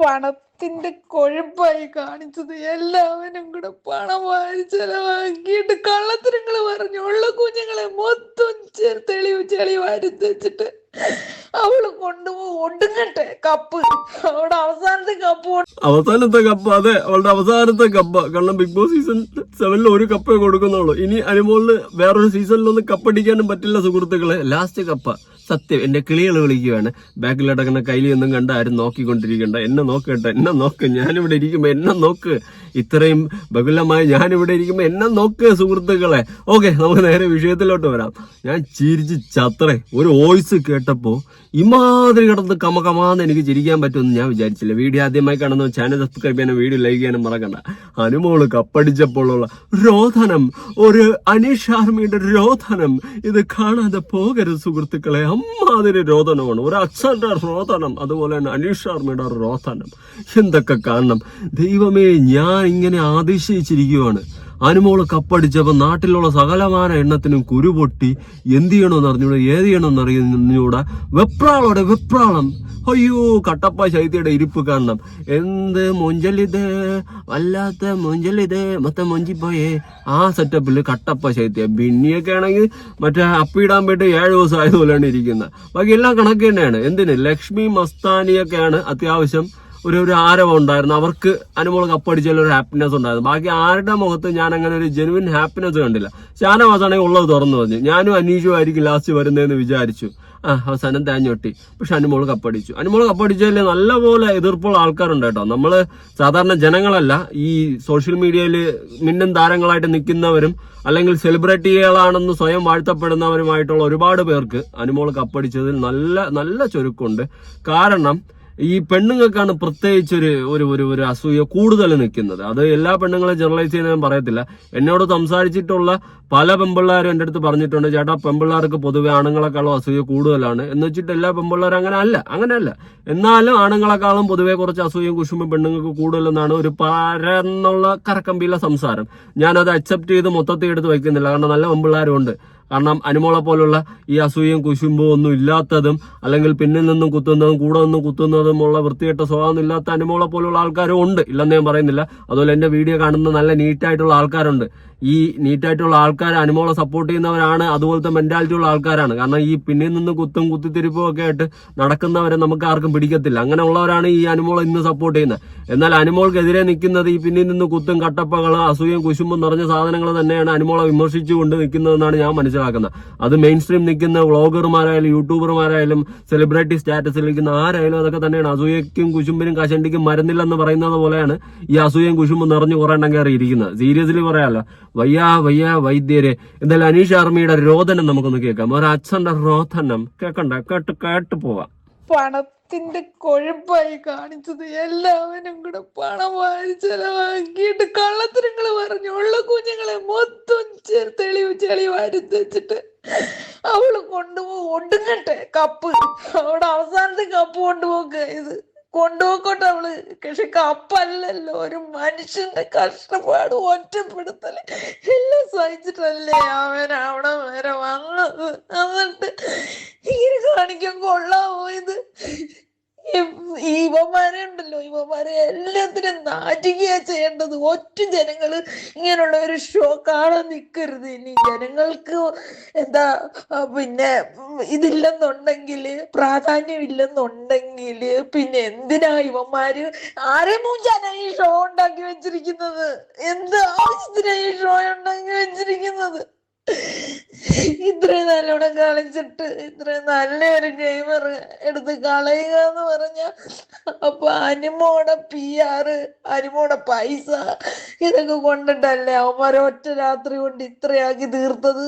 പണത്തിന്റെ കൊഴുപ്പായി കാണിച്ചത്. എല്ലാവരും കൂടെ പണം വാരി ചെലവാക്കിയിട്ട് കള്ളത്തരങ്ങൾ പറഞ്ഞു ഉള്ള കുഞ്ഞുങ്ങളെ മൊത്തം ചെളി വെച്ചിട്ട് അവൾ കൊണ്ടുപോയി ഒടുങ്ങട്ടെ കപ്പ്. അവളുടെ അവസാനത്തെ കപ്പ് അവസാനത്തെ കപ്പ് അതെ അവളുടെ അവസാനത്തെ കപ്പ്. കാരണം ബിഗ് ബോസ് സീസൺ സെവനിൽ ഒരു കപ്പേ കൊടുക്കുന്നുള്ളൂ. ഇനി അനുമോളിന് വേറൊരു സീസണിലൊന്നും കപ്പടിക്കാനും പറ്റില്ല സുഹൃത്തുക്കളെ. ലാസ്റ്റ് കപ്പ. സത്യം. എന്റെ കിളികൾ വിളിക്കുകയാണ് ബാക്കിൽ കിടക്കുന്ന കയ്യിൽ ഒന്നും കണ്ട ആരും നോക്കിക്കൊണ്ടിരിക്കണ്ട. എന്നെ നോക്കട്ടെ എന്നെ നോക്ക്. ഞാനിവിടെ ഇരിക്കുമ്പോ എന്നെ നോക്ക്. ഇത്രയും ബഹുലമായി ഞാനിവിടെ ഇരിക്കുമ്പോൾ എന്നെ നോക്ക് സുഹൃത്തുക്കളെ. ഓക്കെ നമുക്ക് നേരെ വിഷയത്തിലോട്ട് വരാം. ഞാൻ ചിരിച്ച് ചത്രേ. ഒരു വോയിസ് കേട്ടപ്പോൾ ഇമാതിരി കിടന്ന് കമകമാന്ന് എനിക്ക് ചിരിക്കാൻ പറ്റുമെന്ന് ഞാൻ വിചാരിച്ചില്ല. വീഡിയോ ആദ്യമായി കാണുന്ന ചാനൽ സബ്സ്ക്രൈബ് ചെയ്യാനും വീഡിയോ ലൈക്ക് ചെയ്യാനും മറക്കണ്ട. അനുമോൾ കപ്പടിച്ചപ്പോഴുള്ള രോധനം. ഒരു അനീഷ് ആർമിയുടെ രോധനം. ഇത് കാണാതെ പോകരുത് സുഹൃത്തുക്കളെ. അമ്മാതിരി രോധനമാണ്. ഒരു അച്ഛന്റെ രോധനം. അതുപോലെ തന്നെ അനീഷ് ആർമിയുടെ രോധനം. എന്തൊക്കെ കാണണം. ദൈവമേ ഞാൻ ഇങ്ങനെ ആതിശയിച്ചിരിക്കുവാണ് അനുമോൾ കപ്പടിച്ചപ്പോൾ നാട്ടിലുള്ള സകലമാന എണ്ണത്തിനും കുരു പൊട്ടി എന്ത് ചെയ്യണമെന്ന് അറിഞ്ഞൂടെ ഏത് ചെയ്യണമെന്ന് അറിഞ്ഞൂടെ വെപ്രാളോടെ വെപ്രാളം. അയ്യോ കട്ടപ്പ ശൈത്യയുടെ ഇരിപ്പ് കാണണം എന്ത് മൊഞ്ചലിത് വല്ലാത്ത മൊഞ്ചലിത് മൊത്തം മൊഞ്ചിപ്പോയേ. ആ സെറ്റപ്പിൽ കട്ടപ്പ ശൈത്യ. ബിന്നിയൊക്കെ ആണെങ്കിൽ മറ്റേ അപ്പിടാൻ പോയിട്ട് ഏഴ് ദിവസം ആയതുപോലെയാണ് ഇരിക്കുന്നത്. ബാക്കി എല്ലാം കണക്ക് തന്നെയാണ്. എന്തിന്? ലക്ഷ്മി മസ്താനിയൊക്കെയാണ് അത്യാവശ്യം ഒരു ഒരു ആരവം ഉണ്ടായിരുന്നു. അവർക്ക് അനുമോൾ കപ്പടിച്ചാലും ഒരു ഹാപ്പിനെസ് ഉണ്ടായിരുന്നു. ബാക്കി ആരുടെ മുഖത്ത് ഞാൻ അങ്ങനെ ഒരു ജെനുവിൻ ഹാപ്പിനെസ് കണ്ടില്ല. ഷാനവാസാണെങ്കിൽ ഉള്ളത് തുറന്നു പറഞ്ഞു. ഞാനും അനീഷും ആയിരിക്കും ലാസ്റ്റ് വരുന്നതെന്ന് വിചാരിച്ചു. ആ അവസാനം തേഞ്ഞൊട്ടി പക്ഷെ അനുമോൾ കപ്പടിച്ചു അനുമോൾ കപ്പടിച്ചതിൽ നല്ലപോലെ എതിർപ്പുള്ള ആൾക്കാരുണ്ട് കേട്ടോ. നമ്മൾ സാധാരണ ജനങ്ങളല്ല ഈ സോഷ്യൽ മീഡിയയിൽ മിന്നും താരങ്ങളായിട്ട് നിൽക്കുന്നവരും അല്ലെങ്കിൽ സെലിബ്രിറ്റികളാണെന്ന് സ്വയം വാഴ്ത്തപ്പെടുന്നവരുമായിട്ടുള്ള ഒരുപാട് പേർക്ക് അനുമോൾ കപ്പടിച്ചതിൽ നല്ല നല്ല ചുരുക്കുണ്ട്. കാരണം ഈ പെണ്ണുങ്ങൾക്കാണ് പ്രത്യേകിച്ച് ഒരു ഒരു ഒരു ഒരു അസൂയ കൂടുതൽ നിൽക്കുന്നത്. അത് എല്ലാ പെണ്ണുങ്ങളെ ജനറലൈസ് ചെയ്യുന്ന ഞാൻ പറയത്തില്ല. എന്നോട് സംസാരിച്ചിട്ടുള്ള പല പെമ്പിള്ളാരും എന്റെ അടുത്ത് പറഞ്ഞിട്ടുണ്ട് ചേട്ടാ പെമ്പിള്ളാർക്ക് പൊതുവെ ആണുങ്ങളെക്കാളും അസൂയ കൂടുതലാണ്. എന്ന് വെച്ചിട്ട് എല്ലാ പെമ്പിള്ളാരും അങ്ങനെ അല്ല അങ്ങനെയല്ല എന്നാലും ആണുങ്ങളെക്കാളും പൊതുവെ കുറച്ച് അസൂയയും കുശുമ്പും പെണ്ണുങ്ങൾക്ക് കൂടുതലെന്നാണ് ഒരു പരന്നുള്ള കരക്കമ്പിയിലെ സംസാരം. ഞാനത് അക്സെപ്റ്റ് ചെയ്ത് മൊത്തത്തിൽ എടുത്ത് വയ്ക്കുന്നില്ല. കാരണം നല്ല പെമ്പിള്ളാരും ഉണ്ട് കാരണം അനുമോളെ പോലുള്ള ഈ അസൂയയും കുശുമ്പോ ഒന്നും ഇല്ലാത്തതും അല്ലെങ്കിൽ പിന്നിൽ നിന്നും കുത്തുന്നതും കൂടെ നിന്നും കുത്തുന്നതും ഉള്ള വൃത്തികെട്ട സ്വഭാവം ഇല്ലാത്ത അനുമോളെ പോലുള്ള ആൾക്കാരും ഉണ്ട്. ഇല്ലെന്ന് ഞാൻ പറയുന്നില്ല. അതുപോലെ എന്റെ വീഡിയോ കാണുന്ന നല്ല നീറ്റായിട്ടുള്ള ആൾക്കാരുണ്ട്. ഈ നീറ്റായിട്ടുള്ള ആൾക്കാർ അനുമോളെ സപ്പോർട്ട് ചെയ്യുന്നവരാണ്. അതുപോലത്തെ മെന്റാലിറ്റി ഉള്ള ആൾക്കാരാണ്. കാരണം ഈ പിന്നിൽ നിന്ന് കുത്തും കുത്തിത്തിരിപ്പും ഒക്കെ ആയിട്ട് നടക്കുന്നവരെ നമുക്ക് ആർക്കും പിടിക്കത്തില്ല. അങ്ങനെ ഉള്ളവരാണ് ഈ അനുമോളെ ഇന്ന് സപ്പോർട്ട് ചെയ്യുന്നത്. എന്നാൽ അനുമോൾക്കെതിരെ നിൽക്കുന്നത് ഈ പിന്നിൽ നിന്ന് കുത്തും കട്ടപ്പകളും അസൂയും കുശുമ്പും നിറഞ്ഞ സാധനങ്ങൾ തന്നെയാണ് അനുമോളെ വിമർശിച്ചുകൊണ്ട് നിൽക്കുന്നതെന്നാണ് ഞാൻ മനസ്സിലാക്കുന്നത്. അത് മെയിൻ സ്ട്രീം നിൽക്കുന്ന വ്ളോഗർമാരായാലും യൂട്യൂബർമാരായാലും സെലിബ്രിറ്റി സ്റ്റാറ്റസിൽ നിൽക്കുന്ന ആരായാലും അതൊക്കെ തന്നെയാണ്. അസൂയക്കും കുശുമ്പിനും കശണ്ടിക്കും മരുന്നില്ലെന്ന് പറയുന്നത് പോലെയാണ് ഈ അസൂയയും കുശുമ്പും നിറഞ്ഞു കുറേ എണ്ണം കയറി ഇരിക്കുന്നത്. സീരിയസ്ലി പറയാലോ. വയ്യാ വയ്യാ വൈദ്യരെ. എന്തായാലും അനീഷ് ആർമിയുടെ രോദനം നമുക്കൊന്ന് കേൾക്കാം. ഒരു അച്ഛന്റെ രോദനം. കേൾക്കണ്ട കേട്ട് കേട്ട് പോവാം. പണത്തിന്റെ കൊഴുപ്പായി കാണിച്ചത്. എല്ലാവരും കൂടെ പണം ചെലവാക്കിയിട്ട് കള്ളത്തരങ്ങൾ പറഞ്ഞു ഉള്ള കുഞ്ഞുങ്ങളെ മൊത്തം തെളിവ് ചെളി വെച്ചിട്ട് അവൾ കൊണ്ടുപോ ഒടുങ്ങട്ടെ കപ്പ്. അവിടെ അവസാനത്തെ കപ്പ് കൊണ്ടുപോക്ക് ഇത്. കൊണ്ടുപോക്കോട്ടെ അവൾ. പക്ഷെ കപ്പല്ലല്ലോ ഒരു മനുഷ്യന്റെ കഷ്ടപ്പാട് ഒറ്റപ്പെടുത്തൽ. എല്ലാം സഹിച്ചിട്ടല്ലേ അവൻ അവിടെ വരെ വന്നത്? എന്നിട്ട് ഇങ്ങനെ കാണിക്കാൻ കൊള്ളാമോ ഇത്? ഈ ഇവന്മാരെ ഉണ്ടല്ലോ ഇവന്മാരെ എല്ലാത്തിനും നാറ്റിക്കുക ചെയ്യേണ്ടത്. ഒറ്റ ജനങ്ങൾ ഇങ്ങനെയുള്ള ഒരു ഷോ കാണാൻ നിൽക്കരുത് ഇനി ജനങ്ങൾക്ക് എന്താ പിന്നെ ഇതില്ലെന്നുണ്ടെങ്കിൽ പ്രാധാന്യം ഇല്ലെന്നുണ്ടെങ്കിൽ പിന്നെ എന്തിനാ ഇവന്മാര് ആരെ മൂഞ്ചാനാ ഈ ഷോ ഉണ്ടാക്കി വെച്ചിരിക്കുന്നത്? എന്ത് ആവശ്യത്തിനാ ഈ ഷോ ഉണ്ടാക്കി വെച്ചിരിക്കുന്നത്? ഇത്രയും നല്ലോണം കളിച്ചിട്ട് ഇത്രയും നല്ലൊരു ഗെയിമർ എടുത്ത് കളയുക എന്ന് പറഞ്ഞ അപ്പൊ അനിമോടെ പി ആറ് അനിമോടെ പൈസ ഇതൊക്കെ കൊണ്ടിട്ടല്ലേ അവന്മാർ ഒറ്റ രാത്രി കൊണ്ട് ഇത്രയാക്കി തീർത്തത്?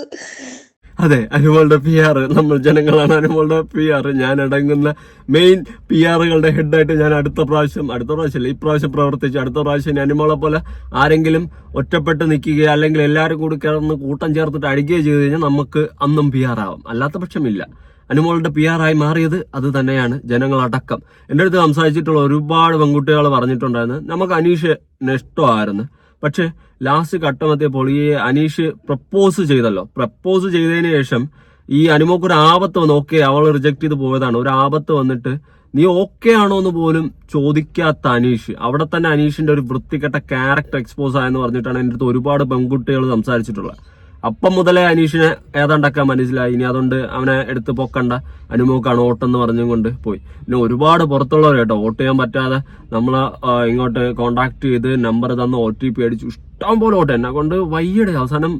അതെ അനുമോളുടെ പി ആർ നമ്മൾ ജനങ്ങളാണ് അനുമോളുടെ പി ആർ ഞാൻ അടങ്ങുന്ന മെയിൻ പി ആറുകളുടെ ഹെഡായിട്ട് ഞാൻ അടുത്ത പ്രാവശ്യം അടുത്ത പ്രാവശ്യം ഈ പ്രാവശ്യം പ്രവർത്തിച്ചു. അടുത്ത പ്രാവശ്യം അനുമോളെ പോലെ ആരെങ്കിലും ഒറ്റപ്പെട്ട് നിൽക്കുകയോ അല്ലെങ്കിൽ എല്ലാവരും കൂടി കിടന്ന് കൂട്ടം ചേർത്തിട്ട് അടിക്കുകയോ ചെയ്ത് കഴിഞ്ഞാൽ നമുക്ക് അന്നും പി ആർ ആവാം. അല്ലാത്ത പക്ഷമില്ല. അനുമോളുടെ പി ആർ ആയി മാറിയത് അത് തന്നെയാണ് ജനങ്ങളടക്കം. എന്റെ അടുത്ത് സംസാരിച്ചിട്ടുള്ള ഒരുപാട് പെൺകുട്ടികൾ പറഞ്ഞിട്ടുണ്ടായിരുന്നു നമുക്ക് അനീഷ് ഇഷ്ടമായിരുന്നു. പക്ഷെ ലാസ്റ്റ് ഘട്ടമെത്തിയപ്പോൾ ഈ അനീഷ് പ്രപ്പോസ് ചെയ്തല്ലോ. പ്രപ്പോസ് ചെയ്തതിന് ശേഷം ഈ അനുമോക്ക് ഒരു ആപത്ത് വന്നു. ഓക്കെ അവൾ റിജക്ട് ചെയ്ത് പോയതാണ്. ഒരു ആപത്ത് വന്നിട്ട് നീ ഓക്കെ ആണോ എന്ന് പോലും ചോദിക്കാത്ത അനീഷ്. അവിടെ തന്നെ അനീഷിന്റെ ഒരു വൃത്തികെട്ട ക്യാരക്ടർ എക്സ്പോസ് ആയെന്ന് പറഞ്ഞിട്ടാണ് എന്റെ അടുത്ത് ഒരുപാട് പെൺകുട്ടികൾ സംസാരിച്ചിട്ടുള്ളത്. അപ്പം മുതലേ അനീഷിനെ ഏതാണ്ടൊക്കെ മനസ്സിലായി. ഇനി അതുകൊണ്ട് അവനെ എടുത്ത് പൊക്കണ്ട. അനുമോക്കാണ് ഓട്ടെന്ന് പറഞ്ഞും കൊണ്ട് പോയി. പിന്നെ ഒരുപാട് പുറത്തുള്ളവർ കേട്ടോ വോട്ട് ചെയ്യാൻ പറ്റാതെ നമ്മൾ ഇങ്ങോട്ട് കോണ്ടാക്ട് ചെയ്ത് നമ്പർ തന്ന് ഒ ടി പി അടിച്ചു. ഇഷ്ടം പോലെ ഓട്ടം. എന്നെ കൊണ്ട് വയ്യടെ. അവസാനം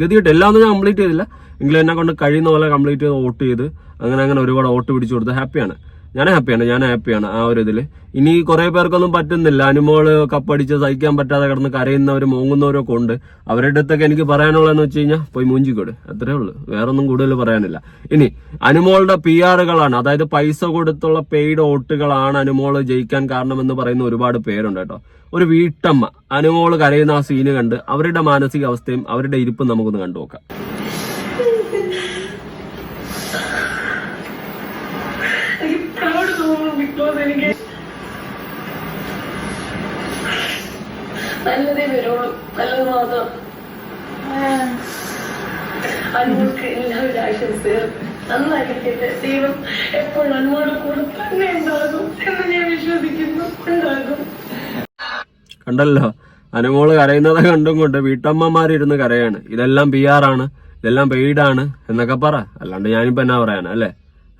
ഗതിയിട്ട് എല്ലാം ഞാൻ കംപ്ലീറ്റ് ചെയ്തില്ല. എങ്കിലും എന്നെ കൊണ്ട് കഴിയുന്ന പോലെ കംപ്ലീറ്റ് ചെയ്ത് വോട്ട് ചെയ്ത് അങ്ങനെ അങ്ങനെ ഒരുപാട് വോട്ട് പിടിച്ചു കൊടുത്ത് ഹാപ്പിയാണ് ഞാൻ ഹാപ്പിയാണ് ഞാൻ ഹാപ്പിയാണ് ആ ഒരു ഇതിൽ ഇനി കുറെ പേർക്കൊന്നും പറ്റുന്നില്ല. അനുമോൾ കപ്പടിച്ച് സഹിക്കാൻ പറ്റാതെ കിടന്ന് കരയുന്നവരും മോങ്ങുന്നവരൊക്കെ ഉണ്ട്. അവരുടെ അടുത്തൊക്കെ എനിക്ക് പറയാനുള്ളതെന്ന് വെച്ച് കഴിഞ്ഞാൽ പോയി മൂഞ്ചിക്കോട്. അത്രേ ഉള്ളൂ. വേറൊന്നും കൂടുതൽ പറയാനില്ല. ഇനി അനുമോളുടെ പി ആറുകളാണ് അതായത് പൈസ കൊടുത്തുള്ള പെയ്ഡ് വോട്ടുകളാണ് അനുമോൾ ജയിക്കാൻ കാരണമെന്ന് പറയുന്ന ഒരുപാട് പേരുണ്ട് കേട്ടോ. ഒരു വീട്ടമ്മ അനുമോൾ കരയുന്ന ആ സീന് കണ്ട് അവരുടെ മാനസികാവസ്ഥയും അവരുടെ ഇരിപ്പും നമുക്കൊന്ന് കണ്ടു നോക്കാം എനിക്ക് proud തോന്നുന്നു ബിഗ് ബോസ് എനിക്ക് നല്ലതേ വരുള്ളൂ. നല്ലത് മാത്രം. അനുമോൾക്ക് എല്ലാവരും ആശംസകൾ നന്നായിരിക്കട്ടെ ദൈവം എപ്പോഴും അനുമോടെ കൂടെ തന്നെ ഉണ്ടാകും എന്ന് ഞാൻ വിശ്വസിക്കുന്നു. ഉണ്ടാകും. കണ്ടല്ലോ? അനുമോൾ കരയുന്നത് കണ്ടും കൊണ്ട് വീട്ടമ്മമാരിരുന്ന് കരയാണ്. ഇതെല്ലാം പി ആണ്. ഇതെല്ലാം പെയ്ഡാണ് എന്നൊക്കെ പറ. അല്ലാണ്ട് ഞാനിപ്പോ എന്നാ പറയാനാ അല്ലേ?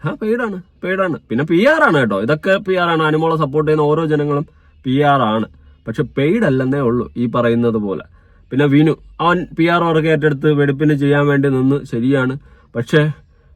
ആ പെയ്ഡാണ് പെയ്ഡാണ് പിന്നെ പി ആണ് കേട്ടോ. ഇതൊക്കെ പി ആണ്. അനുമോളെ സപ്പോർട്ട് ചെയ്യുന്ന ഓരോ ജനങ്ങളും പി ആണ്. പക്ഷെ പെയ്ഡ് അല്ലെന്നേ ഉള്ളൂ ഈ പറയുന്നത് പോലെ. പിന്നെ വിനു അവൻ പി ആർ വർക്ക് ഏറ്റെടുത്ത് വെടുപ്പിന് ചെയ്യാൻ വേണ്ടി നിന്ന് ശരിയാണ്. പക്ഷേ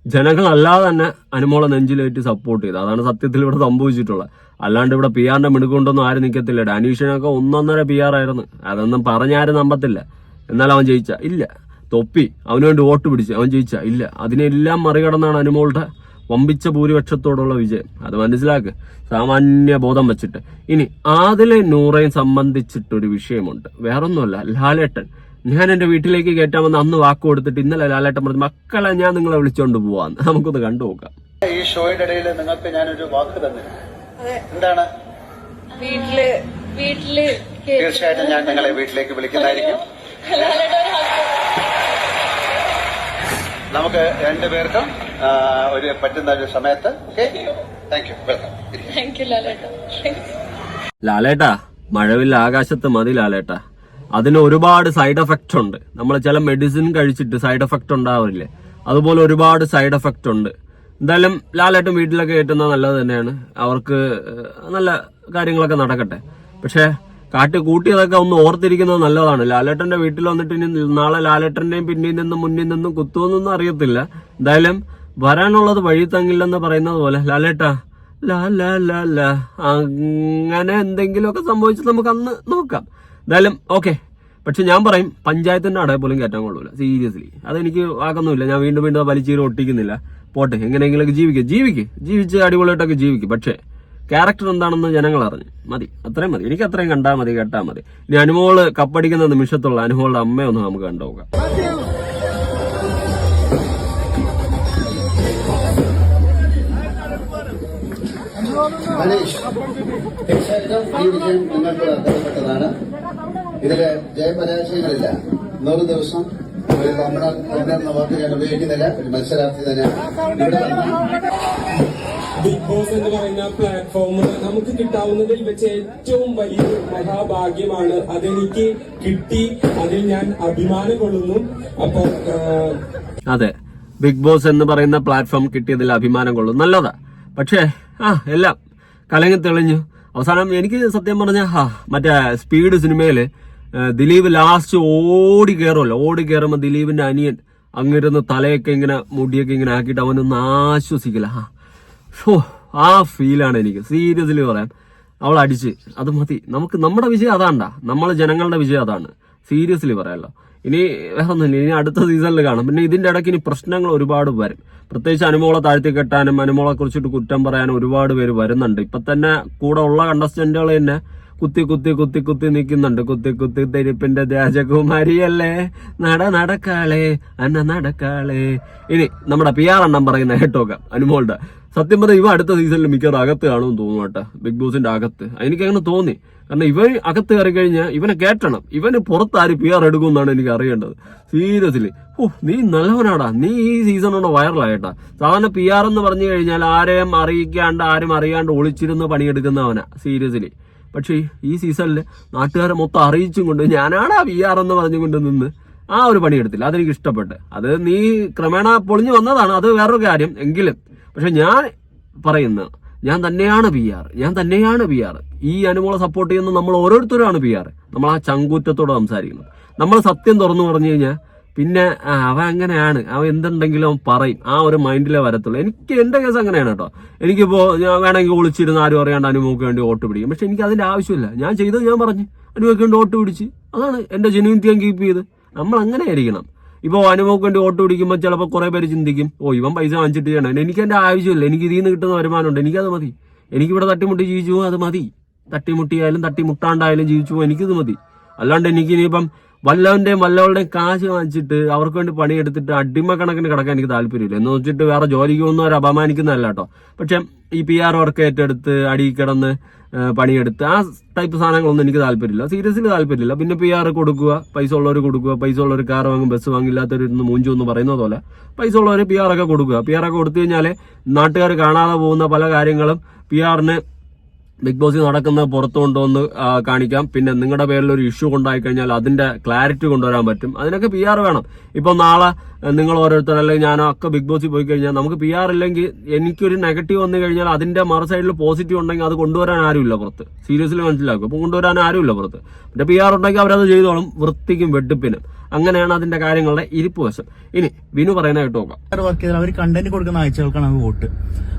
ജനങ്ങളല്ലാതെ തന്നെ അനുമോളെ നെഞ്ചിലേറ്റ് സപ്പോർട്ട് ചെയ്തു. അതാണ് സത്യത്തിൽ ഇവിടെ സംഭവിച്ചിട്ടുള്ളത്. അല്ലാണ്ട് ഇവിടെ പി ആറിന്റെ മിടുക്കൊണ്ടൊന്നും ആരും നിൽക്കത്തില്ല ഡാനീഷിനൊക്കെ ഒന്നൊന്നര പി ആർ ആയിരുന്നു. അതൊന്നും പറഞ്ഞാരും നമ്പത്തില്ല. എന്നാൽ അവൻ ജയിച്ച. ഇല്ല. തൊപ്പി. അവന് വേണ്ടി വോട്ട് പിടിച്ച്. അവൻ ജയിച്ച. ഇല്ല. അതിനെല്ലാം മറികടന്നാണ് അനുമോളുടെ വമ്പിച്ച ഭൂരിപക്ഷത്തോടുള്ള വിജയം. അത് മനസ്സിലാക്ക്. സാമാന്യ ബോധം വെച്ചിട്ട്. ഇനി ആദിലെ നൂറയും സംബന്ധിച്ചിട്ടൊരു വിഷയമുണ്ട്. വേറൊന്നുമല്ല ലാലേട്ടൻ. ഞാൻ എന്റെ വീട്ടിലേക്ക് കയറ്റാൻ വന്ന് അന്ന് വാക്ക് കൊടുത്തിട്ട് ഇന്നലെ ലാലേട്ടൻ പറഞ്ഞു മക്കളെ ഞാൻ നിങ്ങളെ വിളിച്ചോണ്ട് പോവാന്ന്. നമുക്കൊന്ന് കണ്ടു നോക്കാം. ഈ ഷോയുടെ ഇടയിൽ നിങ്ങൾക്ക് ഞാനൊരു വാക്ക് തന്നെ. എന്താണ്? വീട്ടിൽ വീട്ടിൽ തീർച്ചയായിട്ടും ഞാൻ നിങ്ങളെ വീട്ടിലേക്ക് വിളിക്കുന്നതായിരിക്കും. നമുക്ക് രണ്ടുപേർക്കും ഒരു പറ്റുന്ന ഒരു സമയത്ത് okay thank you welcome thank you ലാലേട്ടാ. ലാലേട്ടാ മഴവില്ല ആകാശത്ത് മതി ലാലേട്ടാ. അതിന് ഒരുപാട് സൈഡ് എഫക്റ്റ് ഉണ്ട്. നമ്മൾ ചില മെഡിസിൻ കഴിച്ചിട്ട് സൈഡ് എഫക്റ്റ് ഉണ്ടാവില്ലേ അതുപോലെ ഒരുപാട് സൈഡ് എഫക്റ്റ് ഉണ്ട്. എന്തായാലും ലാലേട്ടും വീട്ടിലൊക്കെ കയറ്റുന്നത് നല്ലത് തന്നെയാണ്. അവർക്ക് നല്ല കാര്യങ്ങളൊക്കെ നടക്കട്ടെ. പക്ഷേ കാട്ടി കൂട്ടിയതൊക്കെ ഒന്ന് ഓർത്തിരിക്കുന്നത് നല്ലതാണ്. ലാലേട്ടന്റെ വീട്ടിൽ വന്നിട്ട് ഇനി നാളെ ലാലേട്ടന്റെയും പിന്നിൽ നിന്നും മുന്നിൽ നിന്നും കുത്തുമെന്നൊന്നും അറിയത്തില്ല. എന്തായാലും വരാനുള്ളത് വഴി തങ്ങില്ലെന്ന് പറയുന്നത് പോലെ. ലാലേട്ട അങ്ങനെ എന്തെങ്കിലുമൊക്കെ സംഭവിച്ചത് നമുക്ക് അന്ന് നോക്കാം. എന്തായാലും ഓക്കെ. പക്ഷെ ഞാൻ പറയും പഞ്ചായത്തിന്റെ അടയെ പോലും കയറ്റാൻ കൊള്ളൂല. സീരിയസ്ലി. അതെനിക്ക് ആക്കൊന്നുമില്ല ഞാൻ വീണ്ടും വീണ്ടും വലിച്ചീരം ഒട്ടിക്കുന്നില്ല. പോട്ടെ എങ്ങനെയെങ്കിലൊക്കെ ജീവിക്കുക ജീവിക്കുക ജീവിച്ച് അടിപൊളിയായിട്ടൊക്കെ ജീവിക്കും. പക്ഷേ ക്യാരക്ടർ എന്താണെന്ന് ജനങ്ങൾ അറിഞ്ഞു. മതി. അത്രയും മതി. എനിക്ക് അത്രയും കണ്ടാൽ മതി കേട്ടാൽ മതി. ഇനി അനുമോൾ കപ്പടിക്കുന്ന നിമിഷത്തുള്ള അനുമോളുടെ അമ്മയൊന്ന് നമുക്ക് കണ്ടുനോക്കാം. മനീഷ് തീർച്ചയായിട്ടും ഈ വിജയം നിങ്ങൾക്ക് അർഹതപ്പെട്ടതാണ് ഇതിൽ ജയപരാജയങ്ങളില്ല നൂറ് ദിവസം ഒരു നമ്മുടെ എന്ന വാക്ക് ഞാൻ ഉപയോഗിക്കുന്നില്ല. ഒരു മത്സരാർത്ഥി തന്നെ ഇവിടെ ബിഗ് ബോസ് എന്ന് പറയുന്ന പ്ലാറ്റ്ഫോം നമുക്ക് കിട്ടാവുന്നതിൽ വെച്ച് ഏറ്റവും വലിയ മഹാഭാഗ്യമാണ് അതെനിക്ക് കിട്ടി അതിൽ ഞാൻ അഭിമാനം കൊള്ളുന്നു അപ്പൊ അതെ ബിഗ് ബോസ് എന്ന് പറയുന്ന പ്ലാറ്റ്ഫോം കിട്ടിയതിൽ അഭിമാനം കൊള്ളും നല്ലതാ. പക്ഷേ ആ എല്ലാം കലങ്ങി തെളിഞ്ഞു. അവസാനം എനിക്ക് സത്യം പറഞ്ഞ ഹാ മറ്റേ സ്പീഡ് സിനിമയിൽ ദിലീപ് ലാസ്റ്റ് ഓടി കയറുമല്ലോ ഓടി കയറുമ്പോൾ ദിലീപിന്റെ അനിയൻ അങ്ങിരുന്ന് തലയൊക്കെ ഇങ്ങനെ മുടിയൊക്കെ ഇങ്ങനെ ആക്കിയിട്ട് അവനൊന്ന് ആശ്വസിക്കില്ല. ഹാ. ഷോ ആ ഫീലാണ് എനിക്ക്. സീരിയസ്ലി പറയാം. അവൾ അടിച്ച്. അത് മതി. നമുക്ക് നമ്മുടെ വിജയം അതാണ്ടാ. നമ്മളെ ജനങ്ങളുടെ വിജയം അതാണ്. സീരിയസ്ലി പറയാലോ. ഇനി വേറെ ഇനി അടുത്ത സീസണിൽ കാണാം. പിന്നെ ഇതിന്റെ ഇടയ്ക്ക് ഇനി പ്രശ്നങ്ങൾ ഒരുപാട് വരും. പ്രത്യേകിച്ച് അനുമോളെ താഴ്ത്തി കെട്ടാനും അനുമോളെ കുറിച്ചിട്ട് കുറ്റം പറയാനും ഒരുപാട് പേര് വരുന്നുണ്ട്. ഇപ്പൊ തന്നെ കൂടെ ഉള്ള കണ്ടസ്റ്റന്റുകൾ തന്നെ കുത്തി കുത്തി കുത്തി കുത്തി നിൽക്കുന്നുണ്ട്. കുത്തി കുത്തി തെരുപ്പിന്റെ രാജകുമാരിയല്ലേ നട നടക്കാളേ അന്ന നടക്കാളേ. ഇനി നമ്മുടെ പി ആർ എണ്ണം പറയുന്ന കേട്ടോക്കാം. അനുമോളുടെ സത്യം പറഞ്ഞാൽ ഇവ അടുത്ത സീസണിൽ മിക്കവാറും അകത്ത് കാണുമെന്ന് തോന്നുന്നു കേട്ടോ ബിഗ് ബോസിന്റെ അകത്ത്. എനിക്ക് അങ്ങനെ തോന്നി. കാരണം ഇവൻ അകത്ത് കയറി കഴിഞ്ഞാൽ ഇവനെ കേട്ടണം ഇവന് പുറത്താര് പി ആർ എടുക്കുമെന്നാണ് എനിക്ക് അറിയേണ്ടത്. സീരിയസ്ലി ഓ നീ നല്ലവനാടാ. നീ ഈ സീസണോടെ വൈറലായിട്ടാ സാധാരണ പി ആർ എന്ന് പറഞ്ഞു കഴിഞ്ഞാൽ ആരെയും അറിയിക്കാണ്ട് ആരും അറിയാണ്ട് ഒളിച്ചിരുന്ന് പണിയെടുക്കുന്നവനാ. സീരിയസ്ലി പക്ഷേ ഈ സീസണിൽ നാട്ടുകാരെ മൊത്തം അറിയിച്ചും കൊണ്ട് ഞാനാടാ പി ആർ എന്ന് പറഞ്ഞുകൊണ്ട് നിന്ന് ആ ഒരു പണിയെടുത്തില്ല. അതെനിക്ക് ഇഷ്ടപ്പെട്ട്. അത് നീ ക്രമേണ പൊളിഞ്ഞു വന്നതാണ്. അത് വേറൊരു കാര്യം. എങ്കിലും പക്ഷെ ഞാൻ പറയുന്നത് ഞാൻ തന്നെയാണ് പി ആർ ഞാൻ തന്നെയാണ് പി ആർ ഈ അനുമോളെ സപ്പോർട്ട് ചെയ്യുന്ന നമ്മൾ ഓരോരുത്തരുമാണ് പി ആർ നമ്മൾ ആ ചങ്കൂറ്റത്തോടെ സംസാരിക്കുന്നത് നമ്മൾ സത്യം തുറന്നു പറഞ്ഞു കഴിഞ്ഞാൽ പിന്നെ അവൻ അങ്ങനെയാണ്. അവൻ എന്തുണ്ടെങ്കിലും അവൻ പറയും. ആ ഒരു മൈൻഡിലേ വരത്തുള്ളൂ. എനിക്ക് എന്റെ കേസ് അങ്ങനെയാണ് കേട്ടോ. എനിക്കിപ്പോ ഞാൻ വേണമെങ്കിൽ ഒളിച്ചിരുന്ന് ആരും അറിയാണ്ട് അനുമോക്ക് വേണ്ടി വോട്ട് പിടിക്കും. പക്ഷെ എനിക്ക് അതിന്റെ ആവശ്യമില്ല. ഞാൻ ചെയ്തത് ഞാൻ പറഞ്ഞു. അനുമോക്ക് വോട്ട് പിടിച്ച്. അതാണ് എന്റെ ജെന്യൂനിറ്റി ഞാൻ കീപ്പ് ചെയ്ത്. നമ്മൾ അങ്ങനെ ആയിരിക്കണം ഇപ്പൊ അനുമോക്ക് വേണ്ടി വോട്ട് പിടിക്കുമ്പോൾ ചിലപ്പോൾ കുറെ പേര് ചിന്തിക്കും ഓ ഇവൻ പൈസ വാങ്ങിച്ചിട്ട് ചെയ്യണം. എനിക്ക് എന്റെ ആവശ്യമില്ല. എനിക്ക് ഇതിൽ നിന്ന് കിട്ടുന്ന വരുമാനമുണ്ട് എനിക്കത് മതി. എനിക്കിവിടെ തട്ടിമുട്ടി ജീവിച്ചു പോകും അത് മതി. തട്ടിമുട്ടിയായാലും തട്ടിമുട്ടാണ്ടായാലും ജീവിച്ചു പോകും എനിക്കിത് മതി. അല്ലാണ്ട് എനിക്ക് ഇനിയിപ്പം വല്ലവന്റെയും വല്ലവരുടെയും കാശ് വാങ്ങിച്ചിട്ട് അവർക്ക് വേണ്ടി പണിയെടുത്തിട്ട് അടിമ കണക്കിന് കിടക്കാൻ എനിക്ക് താല്പര്യമില്ല. എന്ന് വെച്ചിട്ട് വേറെ ജോലിക്ക് ഒന്നും അവർ അപമാനിക്കുന്നതല്ല കേട്ടോ. പക്ഷെ ഈ പി ആർ വർക്ക് ഏറ്റെടുത്ത് അടി കിടന്ന് പണിയെടുത്ത്. ആ ടൈപ്പ് സാധനങ്ങളൊന്നും എനിക്ക് താല്പര്യമില്ല. സീരിയസ്ലി താല്പര്യമില്ല. പിന്നെ പി ആർ കൊടുക്കുക പൈസ ഉള്ളവർ കൊടുക്കുക പൈസ ഉള്ളവർ കാർ വാങ്ങും ബസ് വാങ്ങില്ലാത്തവരുന്ന് മൂഞ്ചു എന്ന് പറയുന്നത് പോലെ പൈസ ഉള്ളവർ പി ആർ ഒക്കെ കൊടുക്കുക. പി ആർ ഒക്കെ കൊടുത്തു കഴിഞ്ഞാൽ നാട്ടുകാർ കാണാതെ പോകുന്ന പല കാര്യങ്ങളും പി ആറിന് ബിഗ് ബോസിൽ നടക്കുന്നത് പുറത്തു കൊണ്ടുവന്ന് കാണിക്കാം. പിന്നെ നിങ്ങളുടെ പേരിൽ ഒരു ഇഷ്യൂ കൊണ്ടായി കഴിഞ്ഞാൽ അതിന്റെ ക്ലാരിറ്റി കൊണ്ടുവരാൻ പറ്റും. അതിനൊക്കെ പി ആർ വേണം. ഇപ്പൊ നാളെ നിങ്ങൾ ഓരോരുത്തർ അല്ലെങ്കിൽ ഞാനോ ഒക്കെ ബിഗ് ബോസിൽ പോയി കഴിഞ്ഞാൽ നമുക്ക് പി ആർ ഇല്ലെങ്കിൽ എനിക്കൊരു നെഗറ്റീവ് വന്നു കഴിഞ്ഞാൽ അതിന്റെ മറു സൈഡിൽ പോസിറ്റീവ് ഉണ്ടെങ്കിൽ അത് കൊണ്ടുവരാൻ ആരുമില്ല പുറത്ത്. സീരിയസ്ലി മനസ്സിലാക്കും. അപ്പൊ കൊണ്ടുവരാൻ ആരുമില്ല പുറത്ത്. പിന്നെ പി ആർ ഉണ്ടെങ്കിൽ അവരത് ചെയ്തോളും വൃത്തിക്കും വെട്ടിപ്പിനും. അങ്ങനെയാണ് അതിന്റെ കാര്യങ്ങളുടെ ഇരിപ്പ് വശം. ഇനി വിനു പറയുന്ന കേട്ട് നോക്കാം. വർക്ക് ചെയ്താൽ അവർ കണ്ടന്റ് കൊടുക്കുന്ന ആഴ്ചകൾക്കാണ് അവർ വോട്ട്.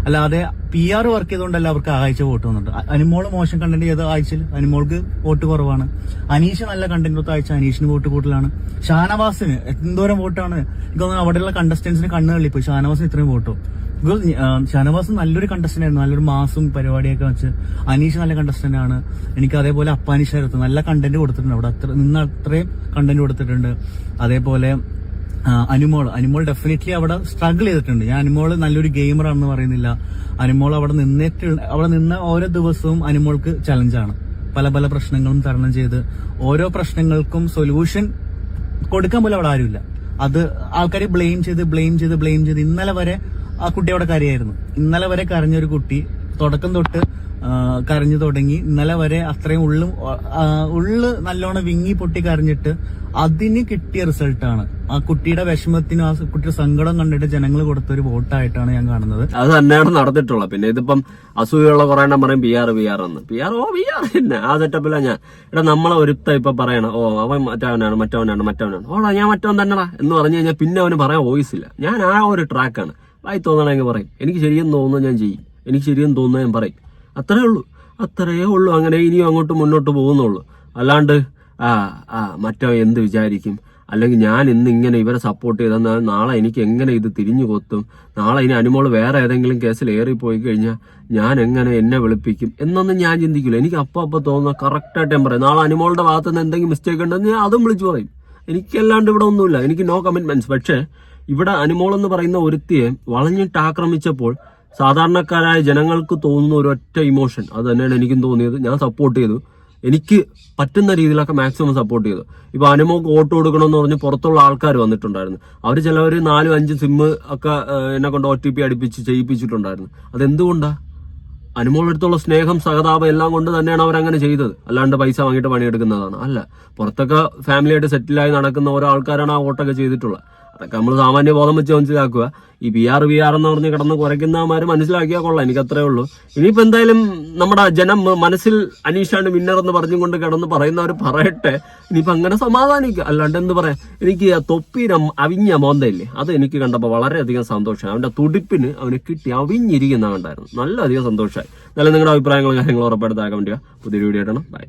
അല്ലാതെ പി ആർ വർക്ക് ചെയ്തുകൊണ്ടല്ല അവർക്ക് ആഴ്ച വോട്ട് വന്നിട്ട് അനിമോൾ മോശം കണ്ടന്റ് ചെയ്ത ആഴ്ചയിൽ അനിമോൾക്ക് വോട്ട് കുറവാണ്. അനീഷ് നല്ല കണ്ടന്റ് കൊടുത്ത ആഴ്ച അനീഷിന് വോട്ട് കൂടുതലാണ്. ഷാനവാസിന് എന്തോരം വോട്ടാണ്? എനിക്ക് തോന്നുന്നു അവിടെയുള്ള കണ്ടസ്റ്റൻസിന് കണ്ണ് തള്ളിപ്പോയി. ഷാനവാസിന് ഇത്രയും വോട്ടോ. ഷാനവാസ് നല്ലൊരു കണ്ടസ്റ്റന്റ് ആയിരുന്നു. നല്ലൊരു മാസും പരിപാടിയൊക്കെ വെച്ച് അനീഷ് നല്ല കണ്ടസ്റ്റന്റ് ആണ്. എനിക്ക് അതേപോലെ അപ്പാനി ശരത്ത് നല്ല കണ്ടന്റ് കൊടുത്തിട്ടുണ്ട്. അവിടെ അത്ര നിന്ന് അത്രയും കണ്ടന്റ് കൊടുത്തിട്ടുണ്ട്. അതേപോലെ അനുമോൾ. അനുമോൾ ഡെഫിനറ്റ്ലി അവിടെ സ്ട്രഗിൾ ചെയ്തിട്ടുണ്ട്. ഞാൻ അനുമോൾ നല്ലൊരു ഗെയിമർ ആണെന്ന് പറയുന്നില്ല. അനുമോൾ അവിടെ നിന്നിട്ട് അവിടെ നിന്ന ഓരോ ദിവസവും അനുമോൾക്ക് ചലഞ്ചാണ് പല പല പ്രശ്നങ്ങളും തരണം ചെയ്ത് ഓരോ പ്രശ്നങ്ങൾക്കും സൊല്യൂഷൻ കൊടുക്കാൻ പോലും അവിടെ ആരുമില്ല. അത് ആൾക്കാരെ ബ്ലെയിം ചെയ്ത് ബ്ലെയിം ചെയ്ത് ബ്ലെയിം ചെയ്ത് ഇന്നലെ വരെ ആ കുട്ടി അവിടെ കരയായിരുന്നു. ഇന്നലെ വരെ കരഞ്ഞൊരു കുട്ടി തുടക്കം തൊട്ട് കരഞ്ഞു തുടങ്ങി. ഇന്നലെ വരെ അത്രയും ഉള്ളും ഉള്ളു നല്ലോണം വിങ്ങി പൊട്ടി കരഞ്ഞിട്ട് അതിന് കിട്ടിയ റിസൾട്ടാണ് ആ കുട്ടിയുടെ വിഷമത്തിനും ആ കുട്ടിയുടെ സങ്കടം കണ്ടിട്ട് ജനങ്ങൾ കൊടുത്തൊരു വോട്ടായിട്ടാണ് ഞാൻ കാണുന്നത്. അത് തന്നെയാണ് നടന്നിട്ടുള്ളത് പിന്നെ ഇതിപ്പം അസൂയുള്ള കുറെ എണ്ണം പറയും പി ആർ പി ആർ എന്ന്. പി ആർ ഓ പി ആർ തന്നെ ആ സെറ്റപ്പില്ല ഞാൻ. എടാ നമ്മളെ ഒരുത്ത ഇപ്പൊ പറയണം. ഓ അവൻ മറ്റവനാണ് മറ്റവനാണ് മറ്റവനാണ്. ഓടാ ഞാൻ മറ്റവൻ തന്നെടാ എന്ന് പറഞ്ഞു കഴിഞ്ഞാൽ പിന്നെ അവന് പറയാൻ വോയിസ് ഇല്ല. ഞാൻ ആ ഒരു ട്രാക്കാണ് വായി തോന്നണമെങ്കിൽ പറയും. എനിക്ക് ശരിയെന്ന് തോന്നുന്നത് ഞാൻ ചെയ്യും. എനിക്ക് ശരിയെന്ന് തോന്നുന്നത് ഞാൻ പറയും. അത്രേ ഉള്ളൂ. അത്രയേ ഉള്ളൂ. അങ്ങനെ ഇനിയും അങ്ങോട്ട് മുന്നോട്ട് പോകുന്നുള്ളൂ. അല്ലാണ്ട് ആ ആ മറ്റവ എന്ത് വിചാരിക്കും? അല്ലെങ്കിൽ ഞാൻ ഇന്ന് ഇങ്ങനെ ഇവരെ സപ്പോർട്ട് ചെയ്തെന്നാൽ നാളെ എനിക്ക് എങ്ങനെ ഇത് തിരിഞ്ഞു കൊത്തും? നാളെ ഇനി അനുമോൾ വേറെ ഏതെങ്കിലും കേസിൽ ഏറിപ്പോയി കഴിഞ്ഞാൽ ഞാൻ എങ്ങനെ എന്നെ വിളിപ്പിക്കും? എന്നൊന്നും ഞാൻ ചിന്തിക്കില്ല എനിക്ക് അപ്പം അപ്പം തോന്നുന്ന കറക്റ്റായിട്ട് ഞാൻ പറയും. നാളെ അനുമോളുടെ ഭാഗത്തുനിന്ന് എന്തെങ്കിലും മിസ്റ്റേക്ക് ഉണ്ടെന്ന് ഞാൻ അതും വിളിച്ചു പറയും. എനിക്കല്ലാണ്ട് ഇവിടെ ഒന്നുമില്ല. എനിക്ക് നോ കമ്മിറ്റ്മെന്റ്സ് പക്ഷേ ഇവിടെ അനുമോൾ എന്ന് പറയുന്ന ഒരുത്തിയെ വളഞ്ഞിട്ട് ആക്രമിച്ചപ്പോൾ സാധാരണക്കാരായ ജനങ്ങൾക്ക് തോന്നുന്ന ഒരൊറ്റ ഇമോഷൻ അത് തന്നെയാണ് എനിക്കും തോന്നിയത്. ഞാൻ സപ്പോർട്ട് ചെയ്തു. എനിക്ക് പറ്റുന്ന രീതിയിലൊക്കെ മാക്സിമം സപ്പോർട്ട് ചെയ്തു. ഇപ്പൊ അനുമോക്ക് വോട്ട് കൊടുക്കണമെന്ന് പറഞ്ഞ് പുറത്തുള്ള ആൾക്കാർ വന്നിട്ടുണ്ടായിരുന്നു. അവർ ചിലവർ നാലും അഞ്ചും സിമ്മ് ഒക്കെ എന്നെ കൊണ്ട് ഒ ടി പി അടുപ്പിച്ച് ചെയ്യിപ്പിച്ചിട്ടുണ്ടായിരുന്നു. അതെന്തുകൊണ്ടാ? അനുമോളടുത്തുള്ള സ്നേഹം സഹതാപം എല്ലാം കൊണ്ട് തന്നെയാണ് അവരങ്ങനെ ചെയ്തത്. അല്ലാണ്ട് പൈസ വാങ്ങിയിട്ട് പണിയെടുക്കുന്നതാണ്. അല്ല പുറത്തൊക്കെ ഫാമിലിയായിട്ട് സെറ്റിലായി നടക്കുന്ന ഓരോ ആൾക്കാരാണ് ആ വോട്ടൊക്കെ ചെയ്തിട്ടുള്ളത്. അതൊക്കെ നമ്മൾ സാമാന്യ ബോധം വെച്ച് മനസ്സിലാക്കുക. ഈ പി ആർ പി ആർ എന്ന് പറഞ്ഞ് കിടന്ന് കുറയ്ക്കുന്നവന്മാർ മനസ്സിലാക്കിയാൽ കൊള്ളാം എനിക്ക് അത്രേ ഉള്ളൂ. ഇനിയിപ്പോൾ എന്തായാലും നമ്മുടെ ജനം മനസ്സിൽ അനീഷാണ് വിന്നർ എന്ന് പറഞ്ഞുകൊണ്ട് കിടന്ന് പറയുന്നവർ പറയട്ടെ. ഇനിയിപ്പോൾ അങ്ങനെ സമാധാനിക്കുക. അല്ലാണ്ട് എന്ത് പറയാ? എനിക്ക് ആ തൊപ്പീര അവിഞ്ഞ മോന്തയില്ലേ? അത് എനിക്ക് കണ്ടപ്പോൾ വളരെയധികം സന്തോഷമായി. അവന്റെ തുടിപ്പിന് അവന് കിട്ടി അവിഞ്ഞിരിക്കുന്ന കണ്ടായിരുന്നു. നല്ല അധികം സന്തോഷമായി. എന്നാലും നിങ്ങളുടെ അഭിപ്രായങ്ങളും കാര്യങ്ങളും ഉറപ്പെടുത്താൻ വേണ്ടിയാണ് പുതിയൊരു വീഡിയോ ഇടണം ബൈ